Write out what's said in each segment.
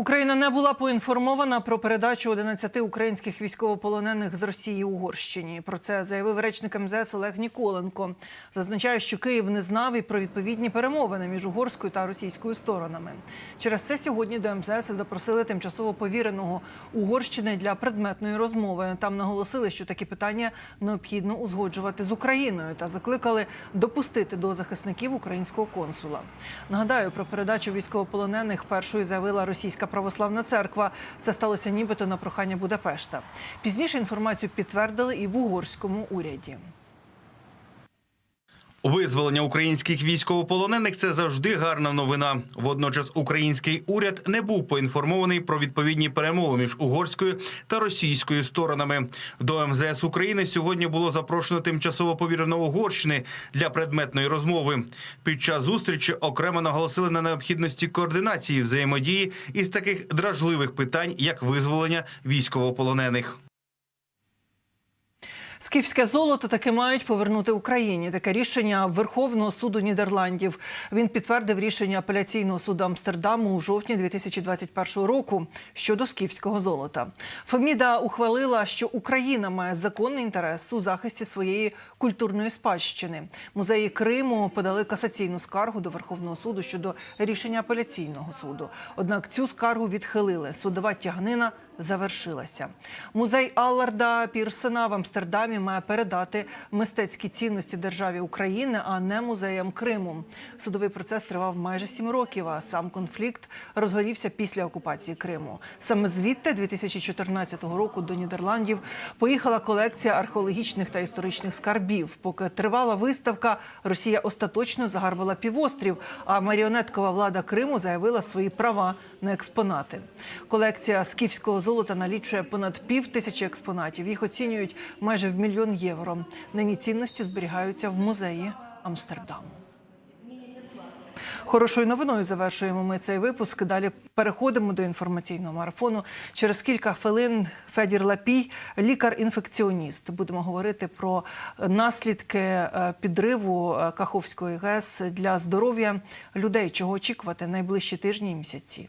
Україна не була поінформована про передачу 11 українських військовополонених з Росії Угорщині. Про це заявив речник МЗС Олег Ніколенко. Зазначає, що Київ не знав і про відповідні перемовини між угорською та російською сторонами. Через це сьогодні до МЗС запросили тимчасово повіреного Угорщини для предметної розмови. Там наголосили, що такі питання необхідно узгоджувати з Україною та закликали допустити до захисників українського консула. Нагадаю, про передачу військовополонених першою заявила російська православна церква. Це сталося нібито на прохання Будапешта. Пізніше інформацію підтвердили і в угорському уряді. Визволення українських військовополонених це завжди гарна новина. Водночас український уряд не був поінформований про відповідні перемови між угорською та російською сторонами. До МЗС України сьогодні було запрошено тимчасово повіреного Угорщини для предметної розмови. Під час зустрічі окремо наголосили на необхідності координації взаємодії із таких дражливих питань, як визволення військовополонених. Скіфське золото таки мають повернути Україні. Таке рішення Верховного суду Нідерландів. Він підтвердив рішення апеляційного суду Амстердаму у жовтні 2021 року щодо скіфського золота. Феміда ухвалила, що Україна має законний інтерес у захисті своєї культурної спадщини. Музеї Криму подали касаційну скаргу до Верховного суду щодо рішення апеляційного суду. Однак цю скаргу відхилили. Судова тягнина завершилася. Музей Алларда Пірсена в Амстердамі має передати мистецькі цінності державі України, а не музеям Криму. Судовий процес тривав майже сім років. А сам конфлікт розгорівся після окупації Криму. Саме звідти 2014 року до Нідерландів поїхала колекція археологічних та історичних скарбів. Поки тривала виставка, Росія остаточно загарбала півострів. А маріонеткова влада Криму заявила свої права на експонати. Колекція скіфського золота налічує понад пів тисячі експонатів. Їх оцінюють майже в мільйон євро. Нині цінності зберігаються в музеї Амстердаму. Хорошою новиною завершуємо ми цей випуск. Далі переходимо до інформаційного марафону. Через кілька хвилин Федір Лапій, лікар-інфекціоніст. Будемо говорити про наслідки е, підриву е, Каховської ГЕС для здоров'я людей, чого очікувати найближчі тижні і місяці.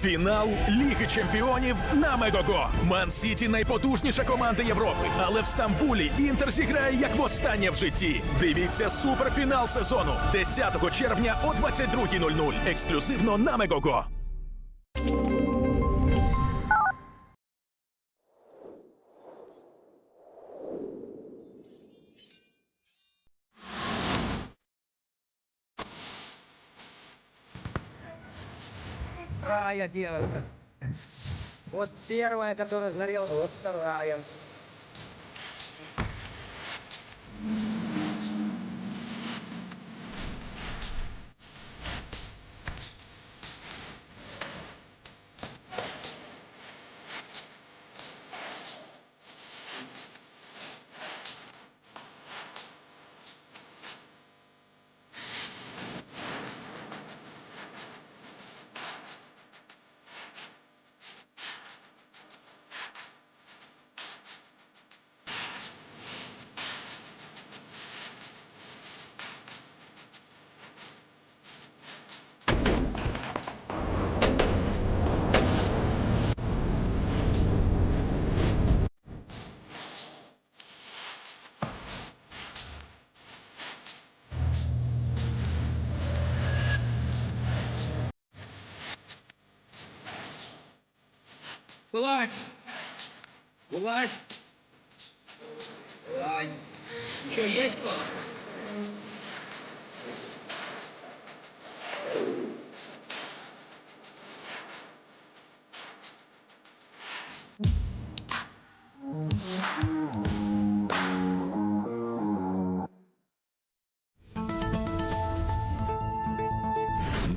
Фінал Ліги Чемпіонів на Мегого. Ман Сіті найпотужніша команда Європи. Але в Стамбулі Інтер зіграє як востаннє в житті. Дивіться суперфінал сезону 10 червня о 22.00. Ексклюзивно на Мегого. Вторая девушка. Вот первая, которая сгорела, вот вторая. Вылазь! Relax. Relax. Relax. Relax.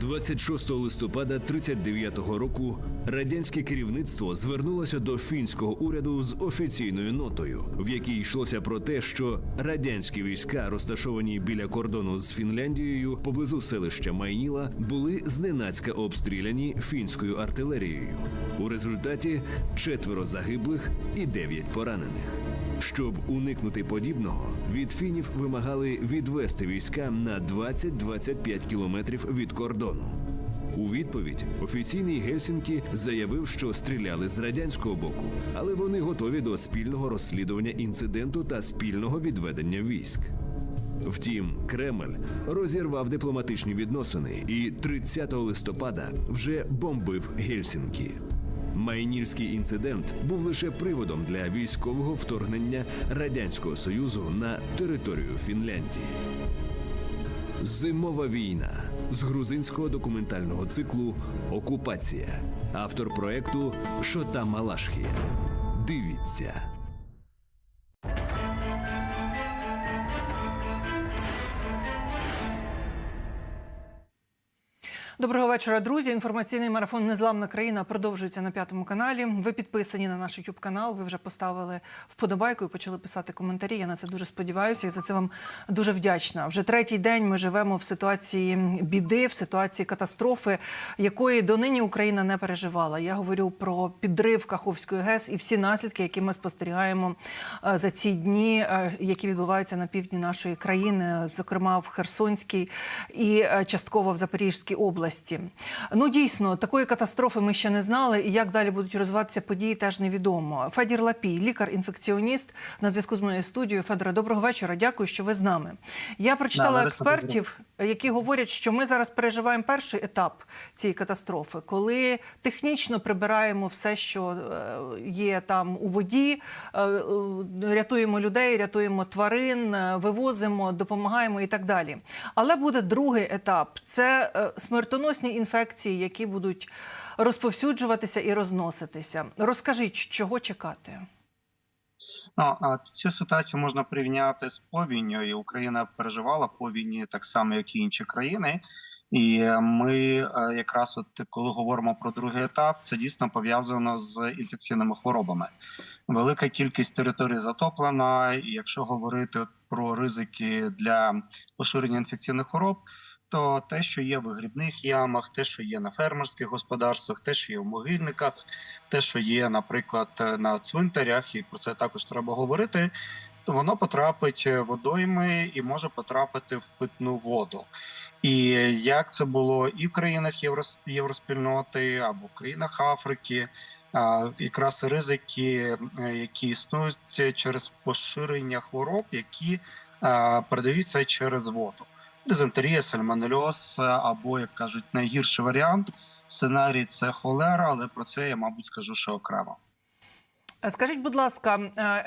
26 листопада 39-го року радянське керівництво звернулося до фінського уряду з офіційною нотою, в якій йшлося про те, що радянські війська, розташовані біля кордону з Фінляндією поблизу селища Майніла, були зненацька обстріляні фінською артилерією. У результаті четверо загиблих і дев'ять поранених. Щоб уникнути подібного, від фінів вимагали відвести війська на 20-25 кілометрів від кордону. У відповідь офіційний Гельсінкі заявив, що стріляли з радянського боку, але вони готові до спільного розслідування інциденту та спільного відведення військ. Втім, Кремль розірвав дипломатичні відносини і 30 листопада вже бомбив Гельсінкі. Майнільський інцидент був лише приводом для військового вторгнення радянського союзу на територію Фінляндії. Зимова війна з грузинського документального циклу Окупація. Автор проекту Шота Малашхі. Дивіться. Доброго вечора, друзі. Інформаційний марафон Незламна країна продовжується на п'ятому каналі. Ви підписані на наш YouTube канал. Ви вже поставили вподобайку і почали писати коментарі. Я на це дуже сподіваюся і за це вам дуже вдячна. Вже третій день ми живемо в ситуації біди, в ситуації катастрофи, якої донині Україна не переживала. Я говорю про підрив Каховської ГЕС і всі наслідки, які ми спостерігаємо е, за ці дні, е, які відбуваються на півдні нашої країни, зокрема в Херсонській і е, частково в Запорізькій області. Ну дійсно такої катастрофи ми ще не знали, і як далі будуть розвиватися події, теж невідомо. Федір Лапій, лікар-інфекціоніст, на зв'язку з моєю студією. Федоре, доброго вечора. Дякую, що ви з нами. Я прочитала Да, експертів, які говорять, що ми зараз переживаємо перший етап цієї катастрофи, коли технічно прибираємо все, що е, є там у воді, е, е, рятуємо людей, рятуємо тварин, вивозимо, допомагаємо і так далі. Але буде другий етап це е, смертоносні інфекції, які будуть розповсюджуватися і розноситися. Розкажіть, чого чекати? Ну, цю ситуацію можна порівняти з повінню, і Україна переживала повінні так само, як і інші країни. І ми е, якраз, от коли говоримо про другий етап, це дійсно пов'язано з інфекційними хворобами. Велика кількість територій затоплена, і якщо говорити про ризики для поширення інфекційних хвороб, то те, що є в вигрібних ямах, те, що є на фермерських господарствах, те, що є в могильниках, те, що є, наприклад, на цвинтарях, і про це також треба говорити. Воно потрапить водойми і може потрапити в питну воду. І як це було і в країнах Єврос- євроспільноти або в країнах Африки, якраз ризики, е, які існують через поширення хвороб, які передаються через воду. Дизентерія, сальмонельоз, е, або, як кажуть, найгірший варіант сценарій це холера, але про це я, мабуть, скажу ще окремо. Скажіть, будь ласка, е,